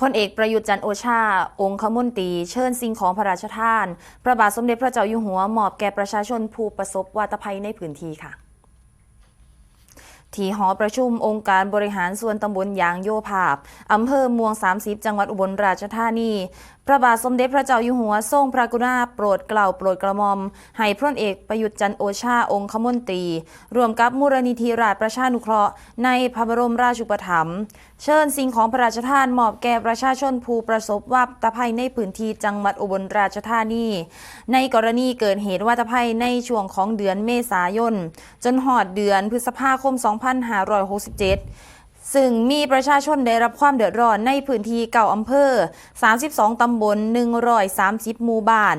พลเอกประยุทธ์จันโอชา องคมนตรี เชิญสิ่งของพระราชทาน พระบาทสมเด็จพระเจ้าอยู่หัวมอบแก่ประชาชนผู้ประสบวาตภัยในพื้นที่ค่ะ ที่หอประชุมองค์การบริหารส่วนตำบลยางโยภาพอำเภอเมือง 30 จังหวัดอุบลราชธานี พระบาทสมเด็จพระเจ้าอยู่หัวทรงพระกรุณาโปรดเกล้าโปรดกระหม่อม ให้พลเอกประยุทธ์จันโอชาองคมนตรี รวมกับมูลนิธิราชประชานุเคราะห์ ในพระบรมราชูปถัมภ์เชิญสิ่งของพระราชทานมอบแก่ประชาชนผู้ประสบวาตภัยในพื้นที่จังหวัดอุบลราชธานี ในกรณีเกิดเหตุวาตภัยในช่วงของเดือนเมษายน จนหอดเดือนพฤษภาคม2 2567 ซึ่งมีประชาชนได้รับความเดือดร้อนในพื้นที่เก่าอำเภอ 32 ตำบล 130 หมู่บ้าน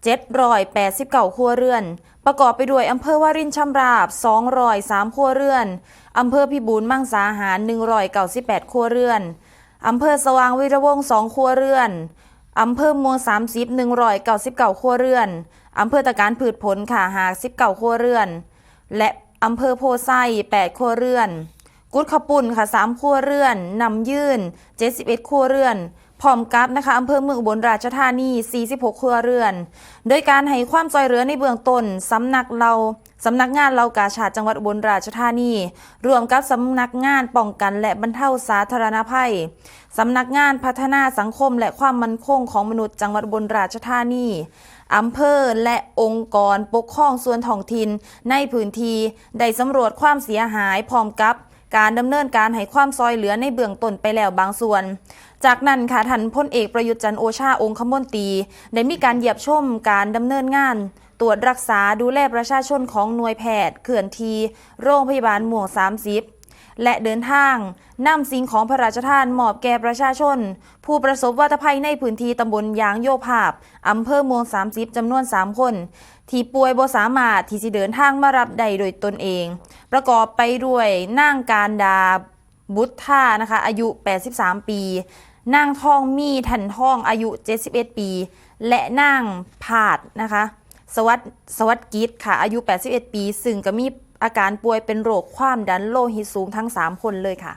789 ครัวเรือน ประกอบไปด้วยอำเภอวารินชำราบ 203 ครัวเรือน อำเภอพิบูลมังสาหาร 198 ครัวเรือน อำเภอสว่างวีระวงศ์2ครัวเรือนอำเภอมือง30 199 ครัวเรือน อำเภอตะการผืดผลค่ะ59ครัวเรือน และ อำเภอโพไซ8ครัวเรือน กุดขปุ่นค่ะ3ครัวเรือนนำยื่น 71ครัวเรือนพร้อมกับนะคะอำเภอเมืองอุบลราชธานี 46 ครัวเรือน โดยการให้ความช่วยเหลือในเบื้องต้นสำนักเรา สำนักงานเรากาชาดจังหวัดอุบลราชธานีรวมกับสำนักงานป้องกันและบรรเทาสาธารณภัยสำนักงานพัฒนาสังคมและความมั่นคงของมนุษย์จังหวัดอุบลราชธานีอำเภอและองค์กรปกครองส่วนท้องถิ่นในพื้นที่ได้สำรวจความเสียหายพร้อมกับการดำเนินการให้ความซอยเหลือในเบื้องต้นไปแล้วบางส่วน จากนั้นค่ะท่านพลเอกประยุทธ์จันโอชาองคมนตรีได้มีการเหยียบชมการดำเนินงาน ตรวจรักษาดูแลประชาชนของหน่วยแพทย์เขื่อนที โรงพยาบาลหม่วง 30 และเดินทางนำสิ่งของพระราชทานมอบแก่ประชาชน ผู้ประสบวาตภัยในพื้นที่ตำบลยางโยภาพอำเภอเมือง 30จำนวน 3 คน ที่ป่วยบ่สามารถที่จะเดินทางมารับได้โดยตนเอง ประกอบไปด้วยนางการดาบุตรท่านะคะอายุ 83 ปีนางทองมีทันทองอายุ 71 ปี และนางผาดนะคะ สวัสดสวัสดกิจค่ะ อายุ 81 ปี ซึ่งก็มีอาการป่วยเป็นโรคความดันโลหิตสูงทั้ง 3 คนเลยค่ะ